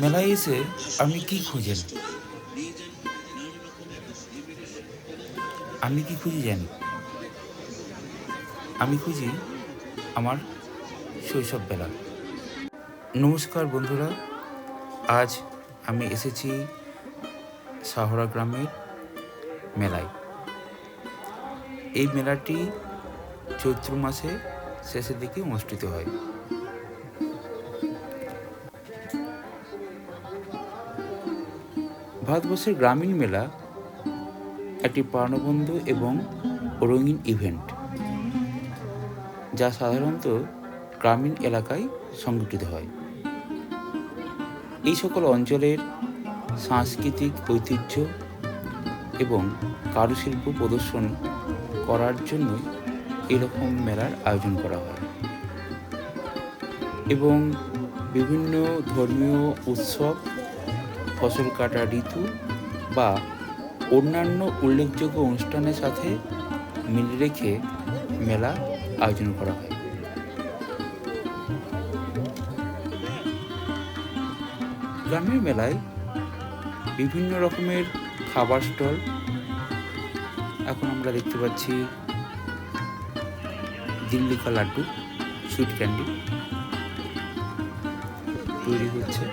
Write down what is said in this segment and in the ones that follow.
মেলায় এসে আপনি কি খুঁজেন? আমি কি খুঁজি জানি? আমি খুঁজি আমার শৈশববেলা নমস্কার বন্ধুরা, আজ আমি এসেছি সাহরা গ্রামের মেলায়। এই মেলাটি চৈত্র মাসে শেষের দিকে অনুষ্ঠিত হয়। ভারতবর্ষের গ্রামীণ মেলা একটি প্রাণবন্ধ এবং রঙিন ইভেন্ট, যা সাধারণত গ্রামীণ এলাকায় সংগঠিত হয়। এই সকল অঞ্চলের সাংস্কৃতিক ঐতিহ্য এবং কারুশিল্প প্রদর্শন করার জন্য এরকম মেলার আয়োজন করা হয় এবং বিভিন্ন ধর্মীয় উৎসব ফসল কাটা ঋতু বা অন্যান্য উল্লেখযোগ্য অনুষ্ঠানের সাথে মিল রেখে মেলা আয়োজন করা হয়। গ্রামের মেলায় বিভিন্ন রকমের খাবার স্টল এখন আমরা দেখতে পাচ্ছি দিল্লি কা লাড্ডু সুইট ক্যান্ডি তৈরি হচ্ছে।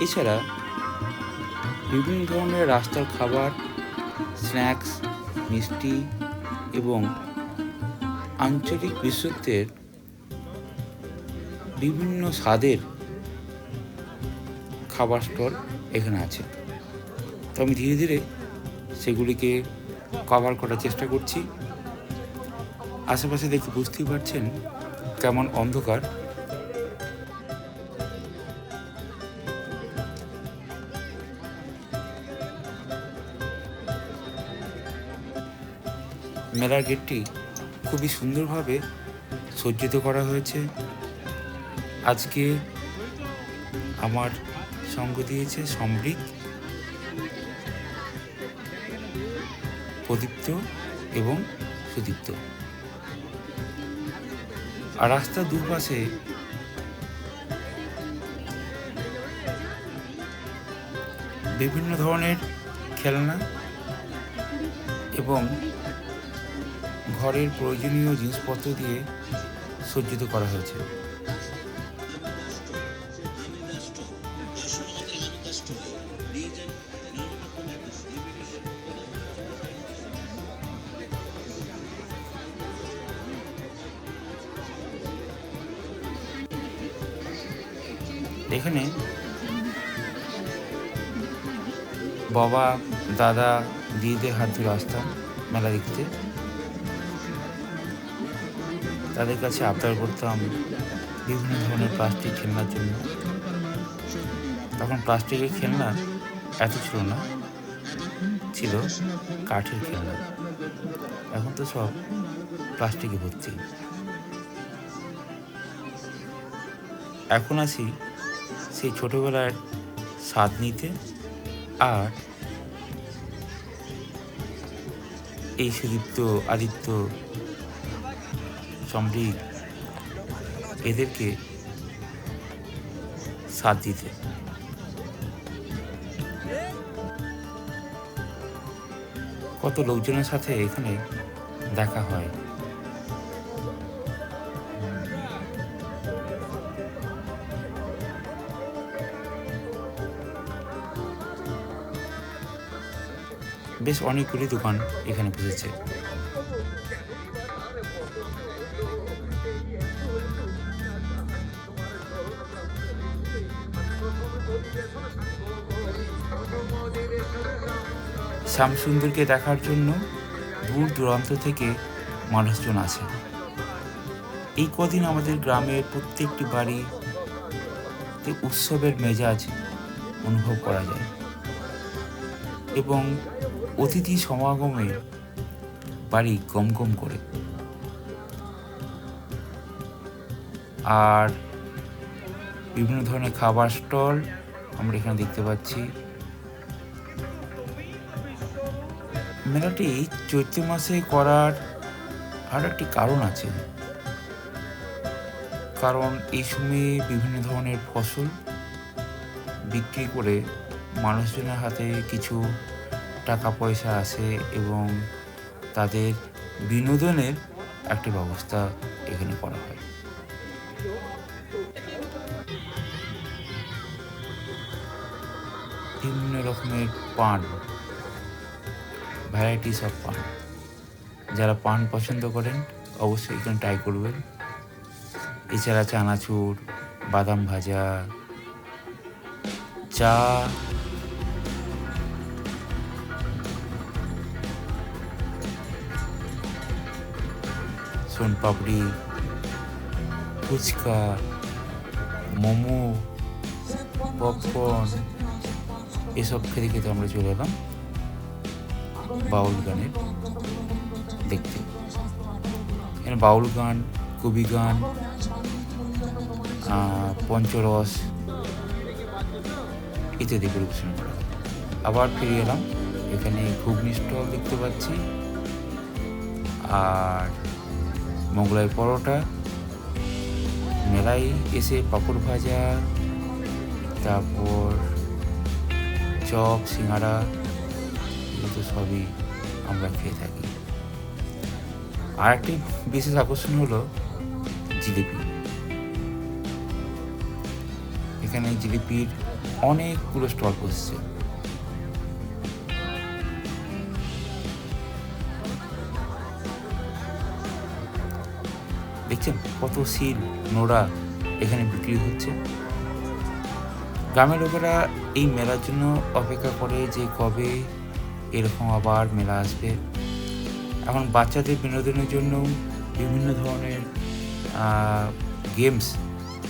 এছাড়া বিভিন্ন ধরনের রাস্তার খাবার, স্ন্যাক্স, মিষ্টি এবং আঞ্চলিক বিশ্বত্বের বিভিন্ন স্বাদের খাবার স্টল এখানে আছে। তো আমি ধীরে ধীরে সেগুলিকে কভার করার চেষ্টা করছি। আশেপাশে দেখে বুঝতেই পারছেন কেমন অন্ধকার। মেলার গেটটি খুবই সুন্দরভাবে সজ্জিত করা হয়েছে। আজকে আমার সঙ্গ দিয়েছে সমৃক প্রদীপ্ত এবং সুদীপ্ত। আর রাস্তার দুপাশে বিভিন্ন ধরনের খেলনা এবং ঘরের প্রয়োজনীয় জিনিসপত্র দিয়ে সজ্জিত করা হয়েছে। এখানে বাবা, দাদা, দিদিদের হাত ধরে আসতাম মেলা দেখতে। তাদের কাছে আবদার করতাম বিভিন্ন ধরনের প্লাস্টিক খেলনার জন্য। তখন প্লাস্টিকের খেলনা এত ছিল না, ছিল কাঠের খেলনা। এখন তো সব প্লাস্টিকে ভর্তি। এখন আসি সেই ছোটবেলার স্বাদ নিতে আর এই সুদীপ্ত, আদিত্য সমৃদ্ধ এদেরকে সাথ দিতে। কত লোকজনের সাথে এখানে দেখা হয়। বেশ অনেকগুলি দোকান এখানে বসেছে। শ্যামসুন্দরকে দেখার জন্য দূর দূরান্ত থেকে মানুষজন আসে এই কদিন আমাদের গ্রামের প্রত্যেকটি বাড়িতে উৎসবের মেজাজ অনুভব করা যায় এবং অতিথি সমাগমে বাড়ি গম গম করে। আর বিভিন্ন ধরনের খাবার স্টল আমরা এখানে দেখতে পাচ্ছি। মেলাটি চৈত্র মাসে করার আর একটি কারণ আছে। কারণ এই সময়ে বিভিন্ন ধরনের ফসল বিক্রি করে মানুষজনের হাতে কিছু টাকা পয়সা আসে এবং তাদের বিনোদনের একটি ব্যবস্থা এখানে করা হয়। বিভিন্ন রকমের পান ভ্যারাইটিস অফ পান। যারা পান পছন্দ করেন, অবশ্যই এখানে ট্রাই করবেন। এছাড়া চানাচুর, বাদাম ভাজা, চা, সোনপাপড়ি, ফুচকা, মোমো পপকর্ন এসব খেতে খেতে আমরা চলে এলাম বাউল গানের দেখতে। এখানে বাউল গান, কবি গান পঞ্চরস ইত্যাদি পরিবেশন করা। আবার ফিরে এলাম, এখানে ঘুগনি স্টল দেখতে পাচ্ছি। আর মোগলাই পরোটা, মেলায় এসে পাঁপড় ভাজা, তারপর চপ সিঙ্গাড়া এগুলো তো সবই আমরা খেয়ে থাকি। আর একটি বিশেষ আকর্ষণ হলো জিলিপি। এখানে জিলিপির অনেকগুলো স্টল বসছে। দেখছেন কত শিল নোড়া এখানে বিক্রি হচ্ছে? গ্রামের লোকেরা এই মেলার জন্য অপেক্ষা করে যে কবে এরকম আবার মেলা আসবে। এখন বাচ্চাদের বিনোদনের জন্য বিভিন্ন ধরনের গেমস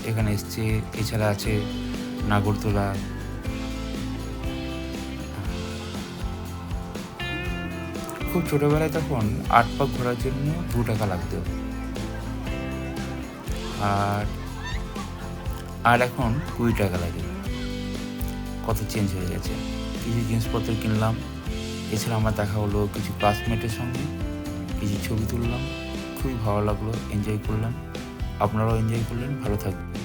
এখানে এসছে। এছাড়া আছে নাগরদোলা খুব ছোটোবেলায় তখন আট পাক ঘোরার জন্য দু টাকা লাগতো। আর আর এখন কুড়ি টাকা লাগে। কত চেঞ্জ হয়ে গেছে। কিছু জিনিসপত্র কিনলাম, এছাড়া আমার দেখা হলো কিছু ক্লাসমেটের সঙ্গে, কিছু ছবি তুললাম। খুবই ভালো লাগল এনজয় করলাম। আপনারাও এনজয় করলেন, ভালো থাকবেন।